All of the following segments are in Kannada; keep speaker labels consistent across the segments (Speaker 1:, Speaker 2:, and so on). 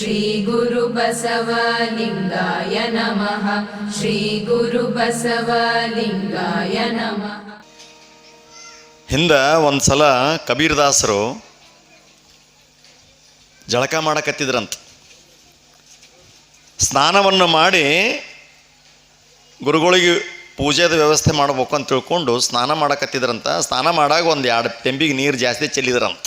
Speaker 1: श्रीगुरुबसवलिङ्गाय नमः श्रीगुरुबसवलिङ्गाय नमः
Speaker 2: ಹಿಂದೆ ಒಂದು ಸಲ ಕಬೀರ್ದಾಸರು ಜಳಕ ಮಾಡಕತ್ತಿದ್ರಂತ ಸ್ನಾನವನ್ನು ಮಾಡಿ ಗುರುಗಳಿಗೆ ಪೂಜೆದ ವ್ಯವಸ್ಥೆ ಮಾಡಬೇಕು ಅಂತ ತಿಳ್ಕೊಂಡು ಸ್ನಾನ ಮಾಡಕತ್ತಿದ್ರಂತ ಸ್ನಾನ ಮಾಡಾಗ ಒಂದು ಎರಡು ತೆಂಬಿಗೆ ನೀರು ಜಾಸ್ತಿ ಚೆಲ್ಲಿದ್ರಂತ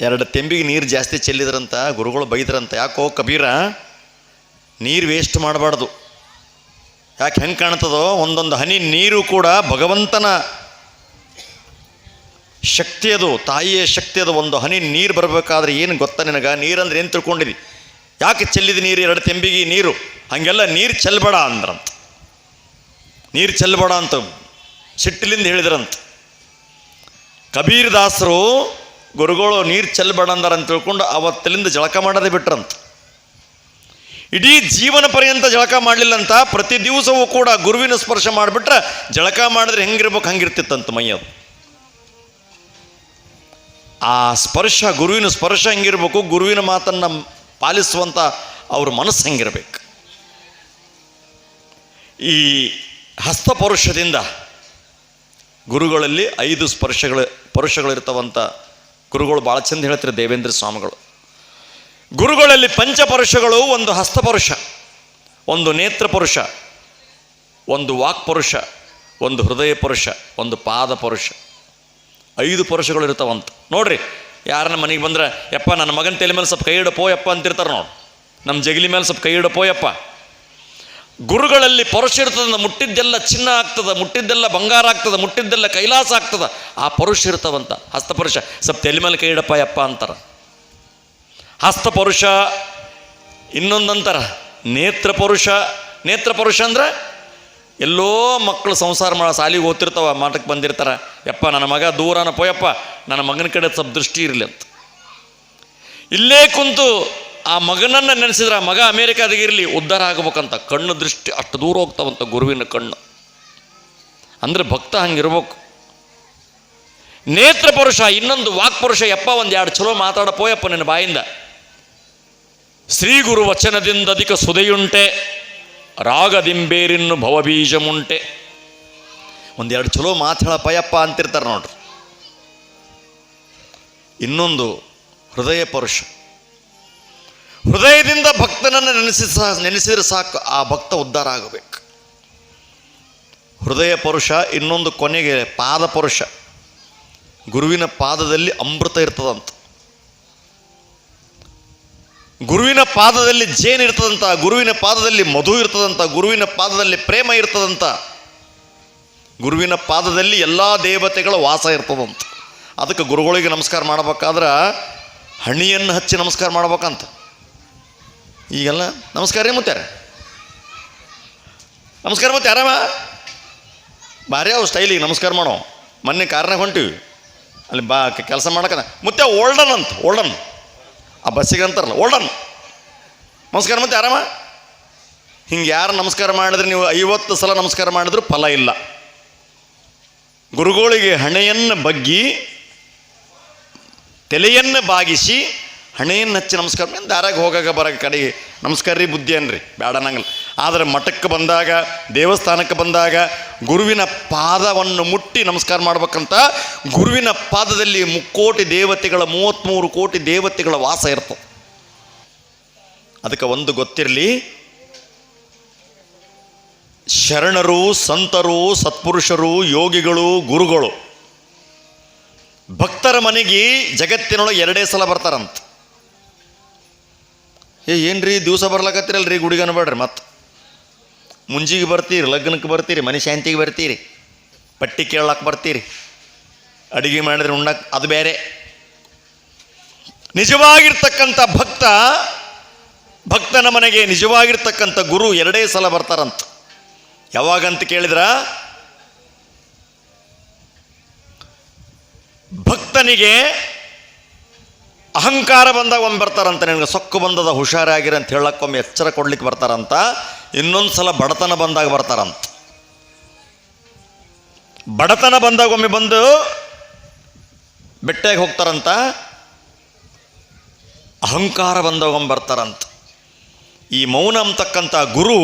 Speaker 2: ಎರಡು ತೆಂಬಿಗೆ ನೀರು ಜಾಸ್ತಿ ಚೆಲ್ಲಿದ್ರಂತ, ಗುರುಗಳು ಬೈದ್ರಂತ, ಯಾಕೋ ಕಬೀರ, ನೀರು ವೇಸ್ಟ್ ಮಾಡಬಾರ್ದು. ಯಾಕೆ ಹೆಂಗೆ ಕಾಣ್ತದೋ, ಒಂದೊಂದು ಹನಿ ನೀರು ಕೂಡ ಭಗವಂತನ ಶಕ್ತಿ ಅದು, ತಾಯಿಯ ಶಕ್ತಿ ಅದು, ಒಂದು ಹನಿ ನೀರು ಬರಬೇಕಾದ್ರೆ ಏನು ಗೊತ್ತಾ ನಿನಗೆ? ನೀರಂದ್ರೆ ಏನು ತಿಳ್ಕೊಂಡಿದಿ? ಯಾಕೆ ಚೆಲ್ಲಿದ ನೀರು, ಎರಡು ತೆಂಬಿಗೆ ನೀರು? ಹಾಗೆಲ್ಲ ನೀರು ಚೆಲ್ಲಬೇಡ ಅಂದ್ರಂತ. ನೀರು ಚೆಲ್ಲಬೇಡ ಅಂತ ಸಿಟ್ಟಿಲಿಂದ ಹೇಳಿದ್ರಂತ. ಕಬೀರ್ ದಾಸರು ಗುರುಗಳು ನೀರು ಚೆಲ್ಲಬೇಡ ಅಂತ ತಿಳ್ಕೊಂಡು ಅವತ್ತಲಿಂದ ಜಳಕ ಮಾಡೋದೇ ಬಿಟ್ರಂತ. ಇಡೀ ಜೀವನ ಪರ್ಯಂತ ಜಳಕ ಮಾಡಲಿಲ್ಲ ಅಂತ ಪ್ರತಿ ದಿವಸವೂ ಕೂಡ ಗುರುವಿನ ಸ್ಪರ್ಶ ಮಾಡಿಬಿಟ್ರೆ ಜಳಕ ಮಾಡಿದ್ರೆ ಹೆಂಗಿರ್ಬೇಕು ಹಂಗಿರ್ತಿತ್ತಂತ ಮೈಯದು ಆ ಸ್ಪರ್ಶ, ಗುರುವಿನ ಸ್ಪರ್ಶ ಹೆಂಗಿರ್ಬೇಕು, ಗುರುವಿನ ಮಾತನ್ನು ಪಾಲಿಸುವಂಥ ಅವ್ರ ಮನಸ್ಸು ಹೆಂಗಿರ್ಬೇಕು. ಈ ಹಸ್ತಪರುಷದಿಂದ ಗುರುಗಳಲ್ಲಿ ಐದು ಸ್ಪರ್ಶಗಳು ಪರುಷಗಳಿರ್ತಾವಂತ ಗುರುಗಳು ಭಾಳ ಚಂದ ಹೇಳ್ತಾರೆ ದೇವೇಂದ್ರ ಸ್ವಾಮಿಗಳು. ಗುರುಗಳಲ್ಲಿ ಪಂಚಪರುಷಗಳು ಒಂದು ಹಸ್ತಪರುಷ, ಒಂದು ನೇತ್ರ ಪುರುಷ, ಒಂದು ವಾಕ್ ಪರುಷ, ಒಂದು ಹೃದಯ ಪುರುಷ, ಒಂದು ಪಾದ ಪುರುಷ. ಐದು ಪರುಷಗಳು ಇರ್ತಾವಂತ. ನೋಡ್ರಿ, ಯಾರನ್ನ ಮನೆಗೆ ಬಂದ್ರೆ, ಯಪ್ಪ, ನನ್ನ ಮಗನ ತಲೆ ಮೇಲೆ ಸ್ವಲ್ಪ ಕೈ ಇಡಪೋ ಯಪ್ಪ ಅಂತಿರ್ತಾರೆ ನೋಡಿ. ನಮ್ಮ ಜಗಲಿ ಮೇಲೆ ಸ್ವಲ್ಪ ಕೈ ಇಡಪೋ ಯಪ್ಪ. ಗುರುಗಳಲ್ಲಿ ಪರುಷ ಇರ್ತದ ಮುಟ್ಟಿದ್ದೆಲ್ಲ ಚಿನ್ನ ಆಗ್ತದೆ, ಮುಟ್ಟಿದ್ದೆಲ್ಲ ಬಂಗಾರ ಆಗ್ತದೆ, ಮುಟ್ಟಿದ್ದೆಲ್ಲ ಕೈಲಾಸ ಆಗ್ತದೆ. ಆ ಪರುಷ ಇರ್ತಾವಂತ ಹಸ್ತಪರುಷ ಸ್ವಲ್ಪ ತಲೆ ಮೇಲೆ ಕೈ ಇಡಪ್ಪ, ಯಪ್ಪ ಅಂತಾರ. ಹಸ್ತಪರುಷ ಇನ್ನೊಂದಂತರ. ನೇತ್ರ ಪರುಷ. ನೇತ್ರ ಪರುಷ ಅಂದ್ರೆ ಎಲ್ಲೋ ಮಕ್ಕಳು ಸಂಸಾರ ಮಾಡೋ, ಸಾಲಿಗೆ ಓದ್ತಿರ್ತಾವ ಮಾಟಕ್ಕೆ ಬಂದಿರ್ತಾರ. ಯಪ್ಪ, ನನ್ನ ಮಗ ದೂರನ ಪೋಯಪ್ಪ ನನ್ನ ಮಗನ ಕಡೆ ಸ್ವಲ್ಪ ದೃಷ್ಟಿ ಇರಲಿ ಅಂತ. ಇಲ್ಲೇ ಕುಂತು ಆ ಮಗನನ್ನು ನೆನೆಸಿದ್ರೆ ಆ ಮಗ ಅಮೇರಿಕಾದಾಗಿರಲಿ ಉದ್ಧಾರ ಆಗ್ಬೇಕಂತ. ಕಣ್ಣು ದೃಷ್ಟಿ ಅಷ್ಟು ದೂರ ಹೋಗ್ತಾವಂತ ಗುರುವಿನ ಕಣ್ಣು. ಅಂದ್ರೆ ಭಕ್ತ ಹಂಗಿರ್ಬೇಕು. ನೇತ್ರ ಪುರುಷ, ಇನ್ನೊಂದು ವಾಕ್ ಪುರುಷ, ಯಪ್ಪ ಒಂದು ಎರಡು ಚಲೋ ಮಾತಾಡ ಪೋಯಪ್ಪ ನಿನ್ನ ಬಾಯಿಂದ. ಶ್ರೀ ಗುರು ವಚನದಿಂದ ಅಧಿಕ ಸುದೆಯುಂಟೆ, ರಾಗದಿಂಬೇರಿನ್ನು ಭವಬೀಜಮುಂಟೆ. ಒಂದೆರಡು ಚಲೋ ಮಾತು ಯಪ್ಪ ಅಂತಿರ್ತಾರೆ ನೋಡ್ರಿ. ಇನ್ನೊಂದು ಹೃದಯ ಪರುಷ. ಹೃದಯದಿಂದ ಭಕ್ತನನ್ನು ನೆನೆಸಿ ಸಹ ನೆನೆಸಿದ್ರೆ ಸಾಕು, ಆ ಭಕ್ತ ಉದ್ಧಾರ ಆಗಬೇಕು. ಹೃದಯ ಪುರುಷ, ಇನ್ನೊಂದು ಕೊನೆಗೆ ಪಾದ ಪುರುಷ. ಗುರುವಿನ ಪಾದದಲ್ಲಿ ಅಮೃತ ಇರ್ತದಂತ. ಗುರುವಿನ ಪಾದದಲ್ಲಿ ಜೇನು ಇರ್ತದಂತ, ಗುರುವಿನ ಪಾದದಲ್ಲಿ ಮಧು ಇರ್ತದಂತ, ಗುರುವಿನ ಪಾದದಲ್ಲಿ ಪ್ರೇಮ ಇರ್ತದಂತ. ಗುರುವಿನ ಪಾದದಲ್ಲಿ ಎಲ್ಲ ದೇವತೆಗಳ ವಾಸ ಇರ್ತದಂತ. ಅದಕ್ಕೆ ಗುರುಗಳಿಗೆ ನಮಸ್ಕಾರ ಮಾಡ್ಬೇಕಾದ್ರೆ ಹಣಿಯನ್ನು ಹಚ್ಚಿ ನಮಸ್ಕಾರ ಮಾಡ್ಬೇಕಂತ. ಈಗೆಲ್ಲ ನಮಸ್ಕಾರ ರೀ ಮುತ್ತಾರ ನಮಸ್ಕಾರ ಮತ್ತೆ ಆರಾಮ ಭಾರಿ ಅವು ಸ್ಟೈಲಿಗೆ ನಮಸ್ಕಾರ ಮಾಡೋ ಮೊನ್ನೆ ಕಾರ್ನಾಗ ಹೊಂಟಿವಿ. ಅಲ್ಲಿ ಬಾ ಕೆಲಸ ಮಾಡಕ ಮುತ್ತೆ ಓಲ್ಡನ್ ಅಂತ ಓಲ್ಡನ್ ಆ ಬಸ್ಸಿಗೆ ಅಂತಾರಲ್ಲ ಓಲ್ಡನ್ ನಮಸ್ಕಾರ ಮತ್ತೆ ಆರಾಮ ಹಿಂಗೆ ಯಾರು ನಮಸ್ಕಾರ ಮಾಡಿದ್ರೆ ನೀವು ಐವತ್ತು ಸಲ ನಮಸ್ಕಾರ ಮಾಡಿದ್ರು ಫಲ ಇಲ್ಲ. ಗುರುಗಳಿಗೆ ಹಣೆಯನ್ನು ಬಗ್ಗಿ, ತಲೆಯನ್ನು ಬಾಗಿಸಿ ಹಣೆಯನ್ನು ಹಚ್ಚಿ ನಮಸ್ಕಾರ ಮೇಲೆ ದಾರಾಗ ಹೋಗಾಗ ಬರಾಗ ಕಡೆಗೆ ನಮಸ್ಕಾರ ರೀ ಬುದ್ಧಿ ಅನ್ರಿ ಬೇಡ ನಂಗಲ್ಲ. ಆದರೆ ಮಠಕ್ಕೆ ಬಂದಾಗ, ದೇವಸ್ಥಾನಕ್ಕೆ ಬಂದಾಗ ಗುರುವಿನ ಪಾದವನ್ನು ಮುಟ್ಟಿ ನಮಸ್ಕಾರ ಮಾಡ್ಬೇಕಂತ ಗುರುವಿನ ಪಾದದಲ್ಲಿ ಮುಕ್ಕೋಟಿ ದೇವತೆಗಳ ಮೂವತ್ತ್ಮೂರು ಕೋಟಿ ದೇವತೆಗಳ ವಾಸ ಇರ್ತದೆ. ಅದಕ್ಕೆ ಒಂದು ಗೊತ್ತಿರಲಿ, ಶರಣರು, ಸಂತರು, ಸತ್ಪುರುಷರು, ಯೋಗಿಗಳು, ಗುರುಗಳು ಭಕ್ತರ ಮನೆಗೆ ಜಗತ್ತಿನೊಳಗೆ ಎರಡೇ ಸಲ ಬರ್ತಾರಂತ. ಏ, ಏನ್ರಿ ದಿವಸ ಬರ್ಲಕತ್ತಿರಲ್ರಿ ಗುಡಿಗೆ ಅನ್ಬೇಡ್ರಿ ಮತ್ತೆ? ಮುಂಜಿಗೆ ಬರ್ತೀರಿ, ಲಗ್ನಕ್ಕೆ ಬರ್ತೀರಿ, ಮನೆ ಶಾಂತಿಗೆ ಬರ್ತೀರಿ, ಪಟ್ಟಿ ಕೇಳಕ್ಕೆ ಬರ್ತೀರಿ, ಅಡುಗೆ ಮಾಡಿದ್ರೆ ಉಣ್ಣಕ್ಕೆ ಅದು ಬೇರೆ. ನಿಜವಾಗಿರ್ತಕ್ಕಂಥ ಭಕ್ತ, ಭಕ್ತನ ಮನೆಗೆ ನಿಜವಾಗಿರ್ತಕ್ಕಂಥ ಗುರು ಎರಡೇ ಸಲ ಬರ್ತಾರಂತ. ಯಾವಾಗಂತ ಕೇಳಿದ್ರ? ಭಕ್ತನಿಗೆ ಅಹಂಕಾರ ಬಂದಾಗ ಒಮ್ಮೆ ಬರ್ತಾರಂತ ನಿನಗೆ, ಸೊಕ್ಕು ಬಂದದ ಹುಷಾರಾಗಿರಿ ಅಂತ ಹೇಳಕ್ಕೊಮ್ಮೆ ಎಚ್ಚರ ಕೊಡ್ಲಿಕ್ಕೆ ಬರ್ತಾರಂತ, ಇನ್ನೊಂದು ಸಲ ಬಡತನ ಬಂದಾಗ ಬರ್ತಾರಂತ. ಬಡತನ ಬಂದಾಗ ಒಮ್ಮೆ ಬಂದು ಬೆಟ್ಟಾಗಿ ಹೋಗ್ತಾರಂತ, ಅಹಂಕಾರ ಬಂದಾಗ ಒಮ್ಮೆ ಬರ್ತಾರಂತ. ಈ ಮೌನ ಅಂತಕ್ಕಂಥ ಗುರು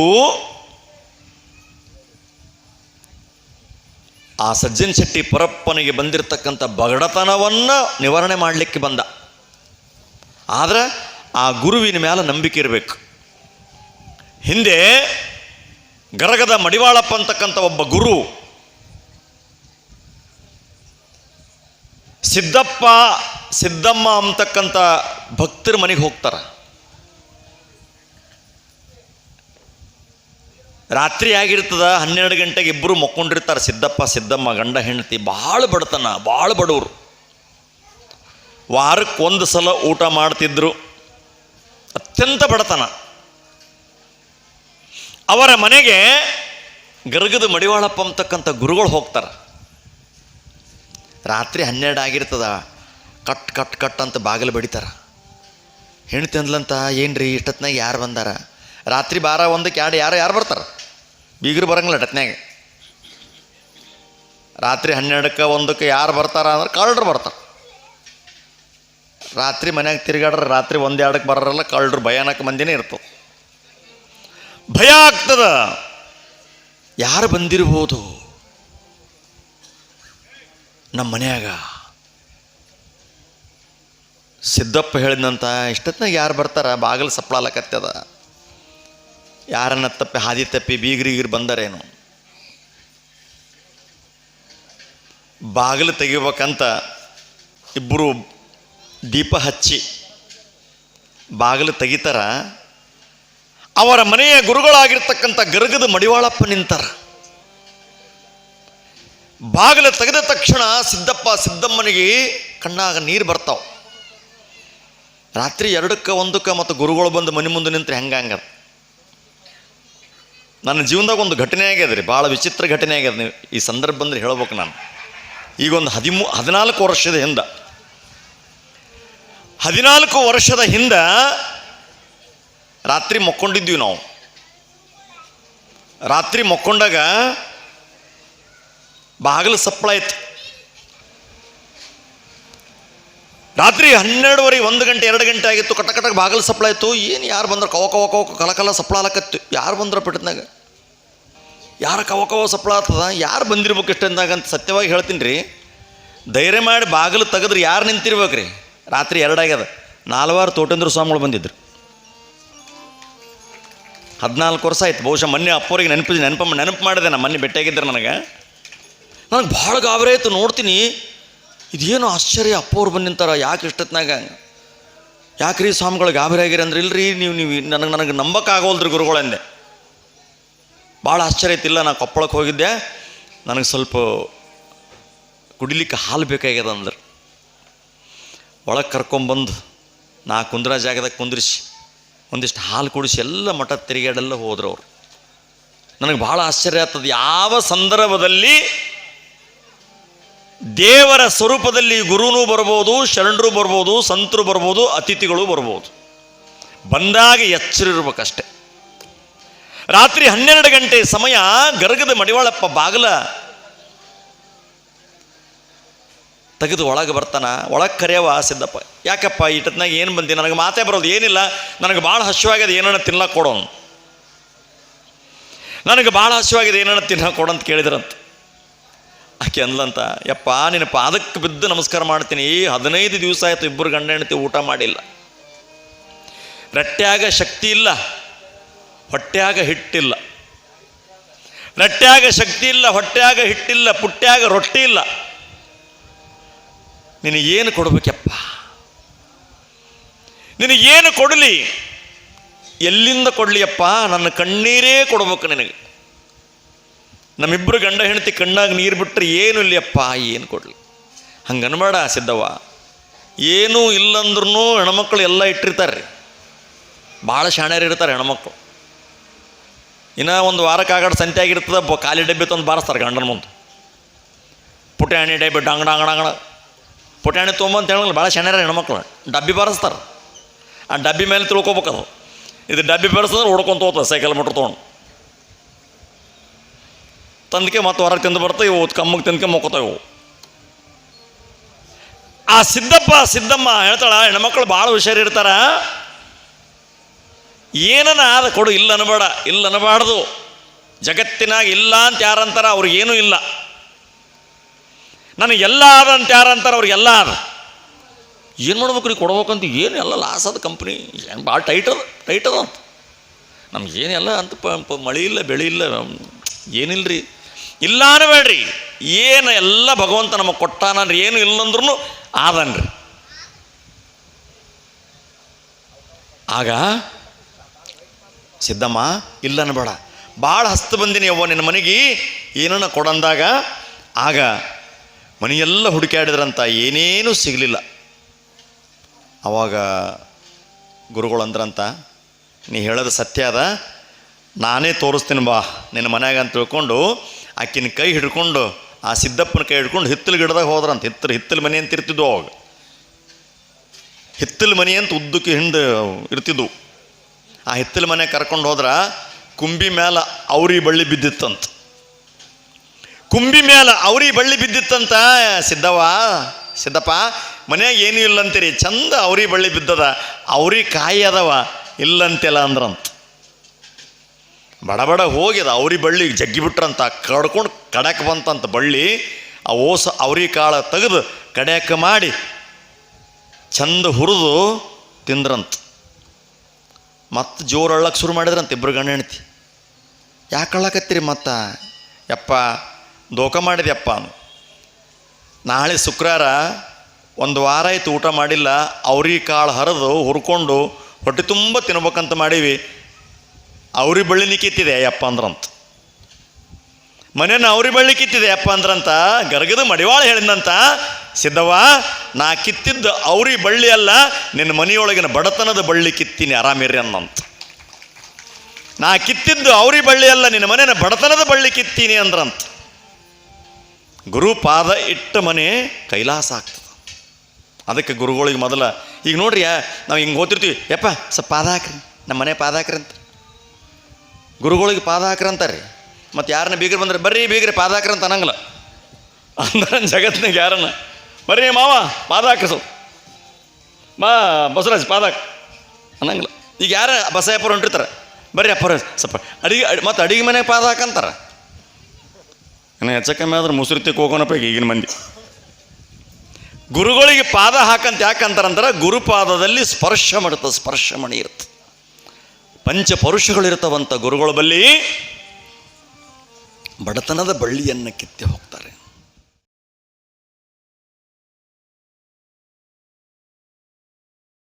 Speaker 2: ಆ ಸಜ್ಜನ್ ಶೆಟ್ಟಿ ಪರಪ್ಪನಿಗೆ ಬಂದಿರತಕ್ಕಂಥ ಬಗಡತನವನ್ನು ನಿವಾರಣೆ ಮಾಡಲಿಕ್ಕೆ ಬಂದ. ಆದ್ರೆ ಆ ಗುರುವಿನ ಮೇಲೆ ನಂಬಿಕೆ ಇರಬೇಕು. ಹಿಂದೆ ಗರಗದ ಮಡಿವಾಳಪ್ಪ ಅಂತಕ್ಕಂಥ ಒಬ್ಬ ಗುರು ಸಿದ್ದಪ್ಪ, ಸಿದ್ದಮ್ಮ ಅಂತಕ್ಕಂಥ ಭಕ್ತರ ಮನೆಗೆ ಹೋಗ್ತಾರೆ. ರಾತ್ರಿ ಆಗಿರ್ತದ, ಹನ್ನೆರಡು ಗಂಟೆಗೆ ಇಬ್ಬರು ಮಕ್ಕೊಂಡಿರ್ತಾರೆ, ಸಿದ್ದಪ್ಪ, ಸಿದ್ದಮ್ಮ, ಗಂಡ, ಹೆಂಡತಿ ಭಾಳ ಬಡತನ ಭಾಳ ಬಡವರು. ವಾರಕ್ಕೆ ಒಂದು ಸಲ ಊಟ ಮಾಡ್ತಿದ್ರು. ಅತ್ಯಂತ ಬಡತನ. ಅವರ ಮನೆಗೆ ಗರ್ಗದ ಮಡಿವಾಳಪ್ಪ ಅಂತಕ್ಕಂಥ ಗುರುಗಳು ಹೋಗ್ತಾರೆ. ರಾತ್ರಿ ಹನ್ನೆರಡು ಆಗಿರ್ತದ. ಕಟ್ ಕಟ್ ಕಟ್ ಅಂತ ಬಾಗಿಲು ಬಡಿತಾರ. ಹೆಣ್ತಿ ಅಂದ್ಲಂತ ಏನ್ರಿ ಇಷ್ಟತ್ನಾಗ ಯಾರು ಬಂದಾರ? ರಾತ್ರಿ ಬಾರ ಒಂದಕ್ಕೆ ಎರಡು ಯಾರು ಯಾರು ಬರ್ತಾರೆ? ಬೀಗರು ಬರಂಗಿಲ್ಲ ಟತ್ನ್ಯಾಗ ರಾತ್ರಿ ಹನ್ನೆರಡಕ್ಕೆ ಒಂದಕ್ಕೆ ಯಾರು ಬರ್ತಾರ ಅಂದ್ರೆ ಕಳ್ಳರು ಬರ್ತಾರೆ. ರಾತ್ರಿ ಮನ್ಯಾಗ ತಿರುಗಾಡ್ರೆ ರಾತ್ರಿ ಒಂದೆರಡಕ್ಕೆ ಬರೋರಲ್ಲ ಕಳ್ಳರು ಭಯಾನಕ ಮಂದಿನೇ ಇರ್ತವೆ. ಭಯ ಆಗ್ತದ. ಯಾರು ಬಂದಿರ್ಬೋದು? ನಮ್ಮ ಮನೆಯಾಗ. ಸಿದ್ದಪ್ಪ ಹೇಳಿದಂತ ಇಷ್ಟೊತ್ತಿನಾಗ ಯಾರು ಬರ್ತಾರ? ಬಾಗಿಲು ಸಪ್ಪಳಾಲಕತ್ತದ ಯಾರನ್ನ ತಪ್ಪಿ, ಹಾದಿ ತಪ್ಪಿ ಬೀಗ್ರಿಗೀರು ಬಂದರೇನು? ಬಾಗಿಲು ತೆಗಿಬೇಕಂತ ಇಬ್ಬರು ದೀಪ ಹಚ್ಚಿ ಬಾಗಿಲು ತೆಗಿತಾರ. ಅವರ ಮನೆಯ ಗುರುಗಳಾಗಿರ್ತಕ್ಕಂಥ ಗರ್ಗದ ಮಡಿವಾಳಪ್ಪ ನಿಂತಾರ. ಬಾಗಿಲು ತೆಗೆದ ತಕ್ಷಣ ಸಿದ್ದಪ್ಪ ಸಿದ್ದಮ್ಮನಿಗೆ ಕಣ್ಣಾಗ ನೀರು ಬರ್ತಾವ. ರಾತ್ರಿ ಎರಡಕ್ಕೆ, ಒಂದಕ್ಕೆ ಮತ್ತು ಗುರುಗಳು ಬಂದು ಮನೆ ಮುಂದೆ ನಿಂತು ಹೆಂಗೆ ಹಂಗದ? ನನ್ನ ಜೀವನದಾಗ ಒಂದು ಘಟನೆ ಆಗ್ಯದ ರೀ ಭಾಳ ವಿಚಿತ್ರ ಘಟನೆ ಆಗ್ಯದ ನೀವು ಈ ಸಂದರ್ಭ ಬಂದರೆ ಹೇಳ್ಬೇಕು ನಾನು. ಈಗ ಒಂದು ಹದಿಮೂ, ಹದಿನಾಲ್ಕು ವರ್ಷದ ಹಿಂದೆ ಹದಿನಾಲ್ಕು ವರ್ಷದ ಹಿಂದೆ ರಾತ್ರಿ ಮಕ್ಕೊಂಡಿದ್ವಿ ನಾವು. ರಾತ್ರಿ ಮಕ್ಕೊಂಡಾಗ ಬಾಗಿಲು ಸಪ್ಪಳ ಇತ್ತು. ರಾತ್ರಿ ಹನ್ನೆರಡುವರೆ ಒಂದು ಗಂಟೆ, ಎರಡು ಗಂಟೆ ಆಗಿತ್ತು ಕಟ ಕಟಕ್ ಬಾಗಿಲು ಸಪ್ಪಳ ಇತ್ತು. ಏನು ಯಾರು ಬಂದ್ರೆ ಕವ ಕವ ಕವ ಕಲ ಕಲ ಸಪ್ಪಳ ಯಾರು ಬಂದ್ರೆ ಪಿಟತ್ನಾಗ ಯಾರು ಕವ ಕವ ಸಪ್ಪಳ ಆಗ್ತದ? ಯಾರು ಬಂದಿರ್ಬೇಕು ಇಷ್ಟಂದಾಗ ಅಂತ ಸತ್ಯವಾಗಿ ಹೇಳ್ತೀನಿ ರೀ. ಧೈರ್ಯ ಮಾಡಿ ಬಾಗಿಲು ತೆಗೆದ್ರೆ ಯಾರು ನಿಂತಿರ್ಬೇಕು ರೀ ರಾತ್ರಿ ಎರಡಾಗ್ಯದ. ನಾಲ್ವಾರು ತೋಟೇಂದ್ರ ಸ್ವಾಮಿಗಳು ಬಂದಿದ್ರು. ಹದಿನಾಲ್ಕು ವರ್ಷ ಆಯ್ತು. ಬಹುಶಃ ಮೊನ್ನೆ ಅಪ್ಪವ್ರಿಗೆ ನೆನಪು ನೆನಪು ನೆನಪು ಮಾಡಿದೆ ನಾನು ಮೊನ್ನೆ ಭೇಟಿಯಾಗಿದ್ದರು ನನಗೆ. ನನಗೆ ಭಾಳ ಗಾಬರಿ ಆಯಿತು, ನೋಡ್ತೀನಿ. ಇದೇನು ಆಶ್ಚರ್ಯ, ಅಪ್ಪವ್ರು ಬಂದು ನಿಂತಾರ, ಯಾಕೆ ಇಷ್ಟೊತ್ತಿನಾಗ ಯಾಕ್ರಿ ಸ್ವಾಮಿಗಳು ಗಾಬರಿ ಆಗಿರಿ ಅಂದ್ರೆ ಇಲ್ರಿ, ನೀವು ನೀವು, ನನಗೆ ನನಗೆ ನಂಬಕ್ಕಾಗೋಲ್ದ್ರಿ ಗುರುಗಳಂದೆ ಭಾಳ ಆಶ್ಚರ್ಯ ಐತಿಲ್ಲ ನಾ ಕೊಪ್ಪಳಕ್ಕೆ ಹೋಗಿದ್ದೆ. ನನಗೆ ಸ್ವಲ್ಪ ಕುಡಿಲಿಕ್ಕೆ ಹಾಲು ಬೇಕಾಗ್ಯದ ಅಂದ್ರೆ. ಒಳಗೆ ಕರ್ಕೊಂಬಂದು ನಾ ಕುಂದ್ರ ಜಾಗದಾಗ ಕುಂದ್ರಿಸಿ, ಒಂದಿಷ್ಟು ಹಾಲು ಕುಡಿಸಿ ಎಲ್ಲ ಮಠ ತಿರುಗಾಡೆಲ್ಲ ಹೋದ್ರು ಅವರು. ನನಗೆ ಭಾಳ ಆಶ್ಚರ್ಯ ಆಗ್ತದೆ, ಯಾವ ಸಂದರ್ಭದಲ್ಲಿ ದೇವರ ಸ್ವರೂಪದಲ್ಲಿ ಗುರುನೂ ಬರ್ಬೋದು, ಶರಣರು ಬರ್ಬೋದು, ಸಂತರು ಬರ್ಬೋದು, ಅತಿಥಿಗಳು ಬರ್ಬೋದು. ಬಂದಾಗ ಎಚ್ಚರ ಇರ್ಬೇಕಷ್ಟೆ ರಾತ್ರಿ ಹನ್ನೆರಡು ಗಂಟೆ ಸಮಯ ಗರಗದ ಮಡಿವಾಳಪ್ಪ ಬಾಗಲ ತೆಗೆದು ಒಳಗೆ ಬರ್ತಾನ, ಒಳಗೆ ಕರೆಯವ ಸಿದ್ದಪ್ಪ. ಯಾಕಪ್ಪ ಇಟ್ಟತ್ನಾಗ ಏನು ಬಂದಿ? ನನಗೆ ಮಾತೇ ಬರೋದು ಏನಿಲ್ಲ. ನನಗೆ ಭಾಳ ಹಸಿವಾಗಿದೆ ಏನನ್ನ ತಿನ್ಲಕ್ಕೆ ಕೊಡೋನು ನನಗೆ ಭಾಳ ಹಸಿವಾಗಿದೆ ಏನನ್ನ ತಿನ್ನಕ್ಕೆ ಅಂತ ಕೇಳಿದ್ರಂತ. ಆಕೆ ಅಂದ್ಲಂತ, ಯಪ್ಪ, ನಿನ್ನ ಪಾದಕ್ಕೆ ಬಿದ್ದು ನಮಸ್ಕಾರ ಮಾಡ್ತೀನಿ. ಈ ಹದಿನೈದು ದಿವಸ ಆಯಿತು ಇಬ್ಬರು ಗಂಡ ಹೆಂಡತಿ ಊಟ ಮಾಡಿಲ್ಲ. ರಟ್ಟ್ಯಾಗ ಶಕ್ತಿ ಇಲ್ಲ, ಹೊಟ್ಟ್ಯಾಗ ಹಿಟ್ಟಿಲ್ಲ. ರಟ್ಟ್ಯಾಗ ಶಕ್ತಿ ಇಲ್ಲ, ಹೊಟ್ಟ್ಯಾಗ ಹಿಟ್ಟಿಲ್ಲ, ಪುಟ್ಟ್ಯಾಗ ರೊಟ್ಟಿ ಇಲ್ಲ. ನಿನಗೇನು ಕೊಡ್ಬೇಕಪ್ಪ? ನಿನಗೇನು ಕೊಡಲಿ? ಎಲ್ಲಿಂದ ಕೊಡಲಿಯಪ್ಪ? ನನ್ನ ಕಣ್ಣೀರೇ ಕೊಡಬೇಕು ನಿನಗೆ. ನಮ್ಮಿಬ್ಬರು ಗಂಡ ಹೆಂಡತಿ ಕಣ್ಣಾಗ ನೀರು ಬಿಟ್ಟರೆ ಏನು ಇಲ್ಲಪ್ಪ ಏನು ಕೊಡಲಿ? ಹಂಗನ್ಬೇಡ ಸಿದ್ದವ್ವ. ಏನೂ ಇಲ್ಲಂದ್ರೂ ಹೆಣ್ಮಕ್ಳು ಎಲ್ಲ ಇಟ್ಟಿರ್ತಾರೆ. ರೀ ಭಾಳ ಶಾಣ್ಯರು ಇರ್ತಾರೆ ಹೆಣ್ಮಕ್ಳು. ಇನ್ನೂ ಒಂದು ವಾರಕ್ಕಾಗಡ ಸಂತೆ ಆಗಿರ್ತದೆ ಖಾಲಿ ಡಬ್ಬಿ ತಂದು ಬಾರಿಸ್ತಾರೆ ಗಂಡನ ಮುಂದೆ. ಪುಟಾಣಿ ಡಬ್ಬಿ ಡಾಂಗ್ ಡಾಂಗ್ ಡಂಗಣ ಪುಟಾಣಿ ತೊಗೊಂಬಂತ ಹೇಳಂಗಿಲ್ಲ ಭಾಳ ಶಣ್ಯಾರ ಹೆಣ್ಮಕ್ಳು. ಡಬ್ಬಿ ಬಾರಿಸ್ತಾರೆ. ಆ ಡಬ್ಬಿ ಮೇಲೆ ತಿಳ್ಕೊಬೇಕದು ಇದು ಡಬ್ಬಿ ಬೆಳೆಸಿದ್ರೆ ಹೊಡ್ಕೊಂತ ಹೋಗ್ತದೆ ಸೈಕಲ್ ಮೋಟ್ರ್ ತೊಗೊಂಡು. ತಂದಕ್ಕೆ ಮತ್ತೆ ಹೊರಗೆ ತಿಂದು ಬರ್ತಾವೆ ಇವು, ಕಮ್ಮಗೆ ತಿಂದ್ಕೆ ಮೊಕ್ಕೋತಾವೆ ಇವು. ಆ ಸಿದ್ದಪ್ಪ, ಸಿದ್ದಮ್ಮ ಹೇಳ್ತಾಳ, ಹೆಣ್ಮಕ್ಳು ಭಾಳ ಹುಷಾರಿರ್ತಾರ ಏನನ ಆದ ಕೊಡು ಇಲ್ಲ ಅನ್ಬೇಡ ಇಲ್ಲ ಅನ್ನಬಾರ್ದು ಜಗತ್ತಿನಾಗ ಇಲ್ಲ ಅಂತ ಯಾರಂತಾರ, ಅವ್ರಿಗೇನೂ ಇಲ್ಲ. ನನಗೆ ಎಲ್ಲ ಯಾರು ಅಂತ ಅವ್ರಿಗೆ ಅವ್ರಿಗೆಲ್ಲ ಅದ ಏನು ಮಾಡ್ಬೇಕು ರೀ ಕೊಡ್ಬೇಕಂತ ಏನು ಎಲ್ಲ ಲಾಸ್ ಅದ ಕಂಪ್ನಿ ಏನು ಭಾಳ ಟೈಟ್ ಅದ ಟೈಟ್ ಅದ ಅಂತ. ನಮ್ಗೆ ಅಂತ ಪ ಮಳೆ ಇಲ್ಲ, ಬೆಳೆ ಇಲ್ಲ ಏನಿಲ್ಲ ರೀ ಇಲ್ಲ ಅನ್ಬೇಡ್ರಿ ಏನು ಎಲ್ಲ ಭಗವಂತ ನಮಗೆ ಕೊಟ್ಟಾನನ್ರಿ ಏನು ಇಲ್ಲಂದ್ರೂ ಆದನ್ರಿ. ಆಗ ಸಿದ್ದಮ್ಮ, ಇಲ್ಲ ಅನ್ಬೇಡ. ಭಾಳ ಹಸ್ತು ಬಂದಿನಿ ಅವ್ವ ನಿನ್ನ ಮನೆಗೆ. ಏನನ್ನ ಕೊಡಂದಾಗ, ಆಗ ಮನೆಯೆಲ್ಲ ಹುಡುಕಾಡಿದ್ರಂತ ಏನೇನೂ ಸಿಗಲಿಲ್ಲ. ಅವಾಗ ಗುರುಗಳಂದ್ರಂತ ನೀ ಹೇಳೋದು ಸತ್ಯ ಅದ, ನಾನೇ ತೋರಿಸ್ತೀನಿ ಬಾ, ನಿನ್ನ ಮನ್ಯಾಗ ಅಂತ ತಿಳ್ಕೊಂಡು ಆಕಿನ ಕೈ ಹಿಡ್ಕೊಂಡು, ಆ ಸಿದ್ದಪ್ಪನ ಕೈ ಹಿಡ್ಕೊಂಡು ಹಿತ್ತಲು ಗಿಡದಾಗ ಹೋದ್ರಂತ. ಹಿತ್ತಲು ಹಿತ್ತಲು ಮನೆ ಅಂತ ಇರ್ತಿದ್ವು ಅವಾಗ. ಹಿತ್ತಲು ಮನೆ ಅಂತ ಉದ್ದಕ್ಕೆ ಹಿಂದೆ ಇರ್ತಿದ್ವು. ಆ ಹಿತ್ತಲು ಮನೆ ಕರ್ಕೊಂಡು ಹೋದ್ರೆ, ಕುಂಬಿ ಮೇಲೆ ಅವ್ರಿ ಬಳ್ಳಿ ಬಿದ್ದಿತ್ತಂತ. ಕುಂಬಿ ಮ್ಯಾಲ ಅವ್ರಿ ಬಳ್ಳಿ ಬಿದ್ದಿತ್ತಂತ. ಸಿದ್ದವ್ವ, ಸಿದ್ದಪ್ಪ, ಮನ್ಯಾಗ ಏನೂ ಇಲ್ಲ ಅಂತೀರಿ ಚಂದ ಅವ್ರಿ ಬಳ್ಳಿ ಬಿದ್ದದ, ಅವ್ರಿ ಕಾಯಿ ಅದವ, ಇಲ್ಲಂತೆಲ್ಲ ಅಂದ್ರಂತ. ಬಡ ಬಡ ಹೋಗ್ಯದ, ಅವ್ರಿ ಬಳ್ಳಿ ಜಗ್ಗಿ ಬಿಟ್ರಂತ, ಕಡ್ಕೊಂಡು ಕಡಕ್ಕೆ ಬಂತಂತ ಬಳ್ಳಿ, ಆ ಓಸ ಅವ್ರಿ ಕಾಳ ತೆಗೆದು ಕಡ್ಯಾಕ ಮಾಡಿ, ಚಂದ ಹುರಿದು ತಿಂದ್ರಂತ. ಮತ್ತೆ ಜೋರು ಅಳ್ಳಕ್ಕೆ ಶುರು ಮಾಡಿದ್ರಂತ ಇಬ್ಬರು ಗಂಡ ಹೆಣ್ತಿ ಯಾಕೆ ಅಳ್ಳಕತ್ತೀರಿ ಮತ್ತ? ಯಪ್ಪ ದೋಖ ಮಾಡಿದ್ಯಪ್ಪ. ನಾಳೆ ಶುಕ್ರವಾರ ಒಂದು ವಾರ ಆಯ್ತು ಊಟ ಮಾಡಿಲ್ಲ ಅವ್ರಿ ಕಾಳು ಹರಿದು ಹುರ್ಕೊಂಡು ಹೊಟ್ಟೆ ತುಂಬ ತಿನ್ಬೇಕಂತ ಮಾಡೀವಿ. ಅವ್ರಿ ಬಳ್ಳಿ ಕಿತ್ತಿದೆ ಯಪ್ಪ ಅಂದ್ರಂತ. ಮನೇನ ಅವ್ರಿ ಬಳ್ಳಿ ಕಿತ್ತಿದೆ ಯಪ್ಪ ಅಂದ್ರಂತ, ಗರ್ಗದ ಮಡಿವಾಳ ಹೇಳಿದಂತ ಸಿದ್ದವ್ವ, ನಾ ಕಿತ್ತಿದ್ದು ಅವ್ರಿ ಬಳ್ಳಿ ಅಲ್ಲ, ನಿನ್ನ ಮನೆಯೊಳಗಿನ ಬಡತನದ ಬಳ್ಳಿ ಕಿತ್ತೀನಿ, ಆರಾಮಿರಿ ಅಂದಂತ ನಾ ಕಿತ್ತಿದ್ದು ಅವ್ರಿ ಬಳ್ಳಿ ಅಲ್ಲ, ನಿನ್ನ ಮನೆಯ ಬಡತನದ ಬಳ್ಳಿ ಕಿತ್ತೀನಿ ಅಂದ್ರಂತ. ಗುರು ಪಾದ ಇಟ್ಟ ಮನೆ ಕೈಲಾಸ ಆಗ್ತದೆ. ಅದಕ್ಕೆ ಗುರುಗಳಿಗೆ ಮೊದಲ, ಈಗ ನೋಡ್ರಿ ನಾವು ಹಿಂಗೆ ಓದ್ತಿರ್ತೀವಿ, ಯಪ್ಪ, ಸ್ವಲ್ಪ ಪಾದ ಹಾಕ್ರಿ ನಮ್ಮ ಮನೆ ಪಾದ ಹಾಕ್ರಿ ಅಂತ. ಗುರುಗಳಿಗೆ ಪಾದ ಹಾಕ್ರಿ ಅಂತಾರೆ. ಮತ್ತು ಯಾರನ್ನ ಬೀಗರು ಬಂದ್ರೆ, ಬರ್ರಿ ಬೀಗ್ರಿ, ಪಾದ ಹಾಕ್ರಿ ಅಂತ ಅನ್ನಂಗಿಲ್ಲ. ಅಂದ್ರೆ ಜಗತ್ತಿನಾಗ ಯಾರನ್ನ, ಬರ್ರಿ ಮಾವ, ಪಾದ ಹಾಕ್ರಿ ಸ್ವಲ್ಪ. ಮಾ ಬಸವರಾಜ್, ಪಾದ ಹಾಕ್. ಅನ್ನಂಗಿಲ್ಲ. ಈಗ ಯಾರ ಬಸಯ್ಯಪ್ಪರು ಹೊಂಟಿರ್ತಾರೆ, ಬರ್ರಿ ಅಪ್ಪರ ಸ್ವಲ್ಪ ಅಡಿಗೆ ಮತ್ತು ಅಡಿಗೆ ಮನೆಗೆ ಪಾದ ಹಾಕಂತಾರ ಇನ್ನು ಹೆಚ್ಚ ಕಮ್ಮಿ ಆದ್ರೆ ಮುಸುರಿತಿಗೆ ಈಗ ಈಗಿನ ಮಂದಿ. ಗುರುಗಳಿಗೆ ಪಾದ ಹಾಕಂತ ಯಾಕಂತಾರಂದ್ರೆ ಗುರುಪಾದದಲ್ಲಿ ಸ್ಪರ್ಶ ಮಾಡುತ್ತೆ ಸ್ಪರ್ಶ ಮಣಿ ಇರುತ್ತೆ. ಪಂಚ ಪರುಷಗಳಿರ್ತವಂಥ ಗುರುಗಳ ಬಳಿ ಬಡತನದ ಬಳ್ಳಿಯನ್ನು ಕಿತ್ತಿ ಹೋಗ್ತಾರೆ.